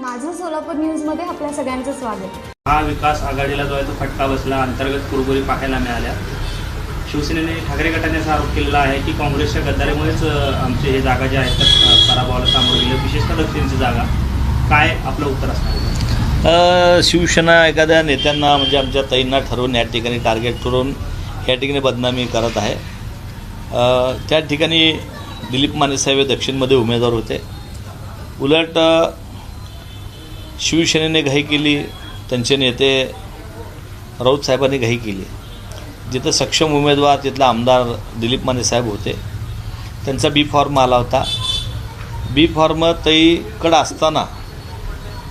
माझं सोलापूर न्यूजमध्ये आपल्या सगळ्यांचं स्वागत. महाविकास आघाडीला जो आहे तो फटका बसला अंतर्गत कुरबुरी पाहायला मिळाल्या. शिवसेनेने ठाकरे गटाने असा आरोप केलेला आहे की काँग्रेसच्या गद्दारीमुळेच आमचे हे जागा ज्या आहेत त्या पराभवाला सामोरं गेले. विशेषतः दक्षिणची जागा. काय आपलं उत्तर असणार आहे? अ, शिवसेना एखाद्या नेत्यांना म्हणजे आमच्या ताईंना ठरवून या ठिकाणी टार्गेट करून या ठिकाणी बदनामी करत आहे. अ, त्या ठिकाणी दिलीप मानेसाहेब हे दक्षिणमध्ये उमेदवार होते. उलट शिवसेनेने घाई केली त्यांचे नेते राऊत साहेबांनी घाई केली. जिथं सक्षम उमेदवार तिथला आमदार दिलीप माने साहेब होते. त्यांचा बी फॉर्म आला होता. बी फॉर्म तईकडं असताना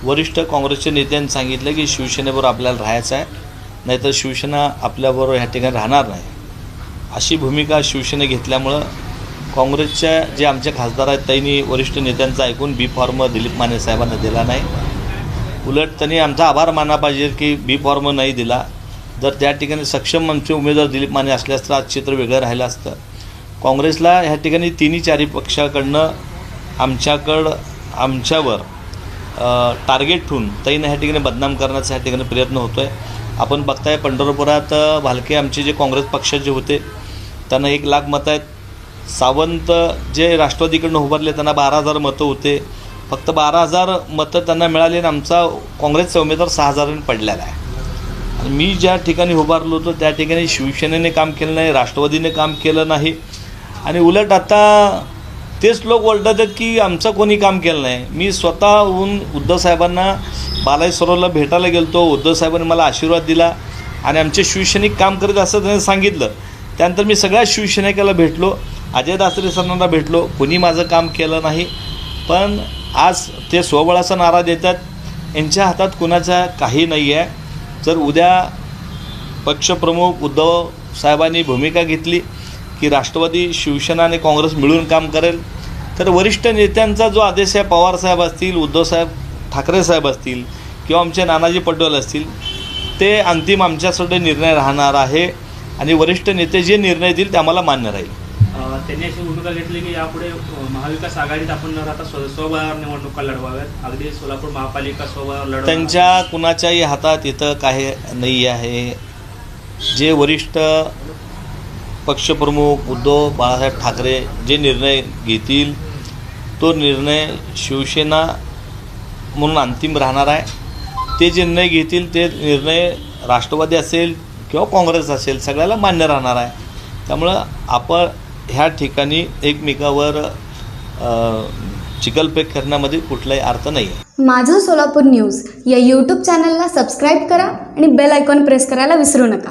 वरिष्ठ काँग्रेसच्या नेत्यांनी सांगितलं की शिवसेनेबरोबर आपल्याला राहायचं आहे नाहीतर शिवसेना आपल्याबरोबर ह्या ठिकाणी राहणार नाही. अशी भूमिका शिवसेने घेतल्यामुळं काँग्रेसच्या जे आमचे खासदार आहेत त्यांनी वरिष्ठ नेत्यांचं ऐकून बी फॉर्म दिलीप माने साहेबांना दिला नाही. उलट त्यांनी आमचा आभार मानला पाहिजे की बी फॉर्म नाही दिला. जर त्या ठिकाणी सक्षम आमचे उमेदवार दिलीप माने असल्यास तर आज चित्र वेगळं राहिलं असतं. काँग्रेसला ह्या ठिकाणी तिन्ही चारी पक्षाकडनं आमच्याकडं आमच्यावर टार्गेट ठेवून ताईनं ह्या ठिकाणी बदनाम करण्याचा ह्या ठिकाणी प्रयत्न होतो आहे आपण बघताय पंढरपुरात भालके आमचे जे काँग्रेस पक्षाचे होते त्यांना एक लाख मतं आहेत. सावंत जे राष्ट्रवादीकडनं उभारले त्यांना बारा हजार मतं होते. फक्त बारा हजार मतं त्यांना मिळाली आणि आमचा काँग्रेसचा उमेदवार सहा हजारांनी पडलेला आहे. आणि मी ज्या ठिकाणी उभारलो होतो त्या ठिकाणी शिवसेनेने काम केलं नाही राष्ट्रवादीने काम केलं नाही. आणि उलट आता तेच लोक ओरडतात की आमचं कोणी काम केलं नाही. मी स्वतःहून उद्धव साहेबांना बालाजी सरोवरला भेटायला होतो उद्धव साहेबांनी मला आशीर्वाद दिला आणि आमचे शिवसैनिक काम करीत असं त्यांनी सांगितलं. त्यानंतर मी सगळ्या शिवसैनिकाला भेटलो अजय दासरे सरांना भेटलो. कोणी माझं काम केलं नाही. पण आज ते स्वबळाचा नारा देतात. यांच्या हातात कुणाचा काही नाही आहे जर उद्या पक्षप्रमुख उद्धव साहेबांनी भूमिका घेतली की राष्ट्रवादी शिवसेना आणि काँग्रेस मिळून काम करेल तर वरिष्ठ नेत्यांचा जो आदेश आहे पवारसाहेब असतील उद्धवसाहेब ठाकरे साहेब असतील किंवा आमचे नानाजी पटोले असतील ते अंतिम आमच्यासाठी निर्णय राहणार आहे आणि वरिष्ठ नेते जे निर्णय देतील ते आम्हाला मान्य राहील. त्यांनी अशी भूमिका घेतली की यापुढे महाविकास आघाडीत आपण न राहता स्व स्वबळावर निवडणुका लढवाव्यात. अगदी सोलापूर महापालिका स्वबळावर लढ त्यांच्या कुणाच्याही हातात इथं काही नाही आहे. जे वरिष्ठ पक्षप्रमुख उद्धव बाळासाहेब ठाकरे जे निर्णय घेतील तो निर्णय शिवसेना म्हणून अंतिम राहणार आहे. ते जे निर्णय घेतील ते निर्णय राष्ट्रवादी असेल किंवा काँग्रेस असेल सगळ्याला मान्य राहणार आहे. त्यामुळं आपण ह्या ठिकाणी एकमेकावर चिकलपेक करण्यामध्ये कुठलाही अर्थ नाही आहे माझं सोलापूर न्यूज या यूट्यूब चॅनलला सबस्क्राईब करा आणि बेल आयकॉन प्रेस करायला विसरू नका.